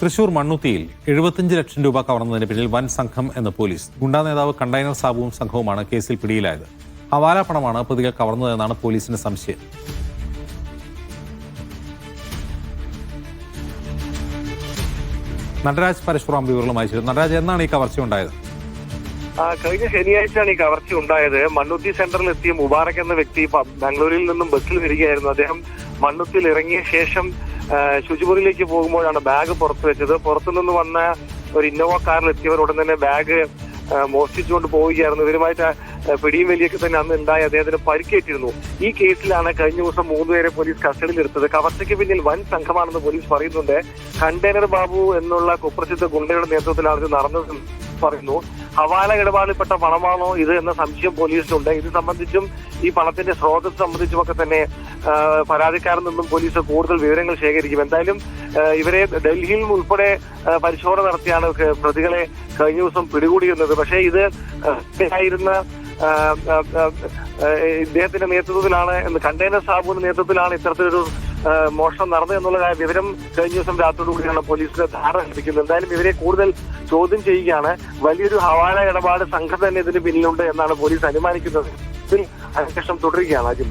തൃശൂർ മണ്ണുത്തിയിൽ എഴുപത്തിയഞ്ച് ലക്ഷം രൂപ കവർന്നതിന് പിന്നിൽ വൻ സംഘം എന്ന പോലീസ്. ഗുണ്ടാ നേതാവ് കണ്ടെയ്നർ സാബുവും സംഘവുമാണ് കേസിൽ പിടിയിലായത്. ഹവാല പണമാണ് പ്രതികൾ കവർന്നതെന്നാണ് പോലീസിന്റെ സംശയം. നടരാജ് പരശുറാം വിവരങ്ങളുമായി നടരാജ് എന്നാണ് ഈ കവർച്ച ഉണ്ടായത്? കഴിഞ്ഞ ശനിയാഴ്ചയാണ് ഈ കവർച്ച ഉണ്ടായത്. മണ്ണുത്തി സെന്ററിൽ എത്തിയ മുബാറക് എന്ന വ്യക്തി ബാംഗ്ലൂരിൽ നിന്നും ബസ്സിൽ വരികയായിരുന്നു. അദ്ദേഹം മണ്ണുത്തിൽ ഇറങ്ങിയ ശേഷം ശുചിമുറിയിലേക്ക് പോകുമ്പോഴാണ് ബാഗ് പുറത്തു വെച്ചത്. പുറത്തുനിന്ന് വന്ന ഒരു ഇന്നോവ കാറിൽ എത്തിയവർ ഉടൻ തന്നെ ബാഗ് മോഷ്ടിച്ചുകൊണ്ട് പോവുകയായിരുന്നു. ഇവരുമായിട്ട് പിടിയും വലിയൊക്കെ തന്നെ അന്ന് ഉണ്ടായി. അദ്ദേഹത്തിന് പരിക്കേറ്റിരുന്നു. ഈ കേസിലാണ് കഴിഞ്ഞ ദിവസം മൂന്നുപേരെ പോലീസ് കസ്റ്റഡിയിൽ എടുത്തത് കവർച്ചയ്ക്ക് പിന്നിൽ വൻ സംഘമാണെന്ന് പോലീസ് പറയുന്നുണ്ട്. കണ്ടെയ്നർ ബാബു എന്നുള്ള കുപ്രസിദ്ധ ഗുണ്ടയുടെ നേതൃത്വത്തിലാണ് ഇത് നടന്നതെന്ന് പറയുന്നു. ഹവാല ഇടപാടിൽപ്പെട്ട പണമാണോ ഇത് എന്ന സംശയം പോലീസിനുണ്ട്. ഇത് സംബന്ധിച്ചും ഈ പണത്തിന്റെ സ്രോതസ് സംബന്ധിച്ചുമൊക്കെ തന്നെ ആ, പരാതിക്കാരിൽ നിന്നും പോലീസ് കൂടുതൽ വിവരങ്ങൾ ശേഖരിക്കും. എന്തായാലും ഇവരെ ഡൽഹിയിൽ ഉൾപ്പെടെ പരിശോധന നടത്തിയാണ് പ്രതികളെ കഴിഞ്ഞ ദിവസം പിടികൂടിയിരുന്നത്. പക്ഷേ ഇത് ആയിരുന്ന ഇദ്ദേഹത്തിന്റെ നേതൃത്വത്തിലാണ് കണ്ടെയ്നർ സാബുവിന്റെ നേതൃത്വത്തിലാണ് ഇത്തരത്തിലൊരു മോഷണം നടന്നു എന്നുള്ള വിവരം കഴിഞ്ഞ ദിവസം രാത്രിയോടുകൂടിയാണ് പോലീസിന് ധാരണ ലഭിക്കുന്നത്. എന്തായാലും ഇവരെ കൂടുതൽ ചോദ്യം ചെയ്യുകയാണ്. വലിയൊരു ഹവാല ഇടപാട് സംഘം തന്നെ ഇതിന് പിന്നിലുണ്ട് എന്നാണ് പോലീസ് അനുമാനിക്കുന്നത്. അന്വേഷണം തുടരുകയാണ് അജിം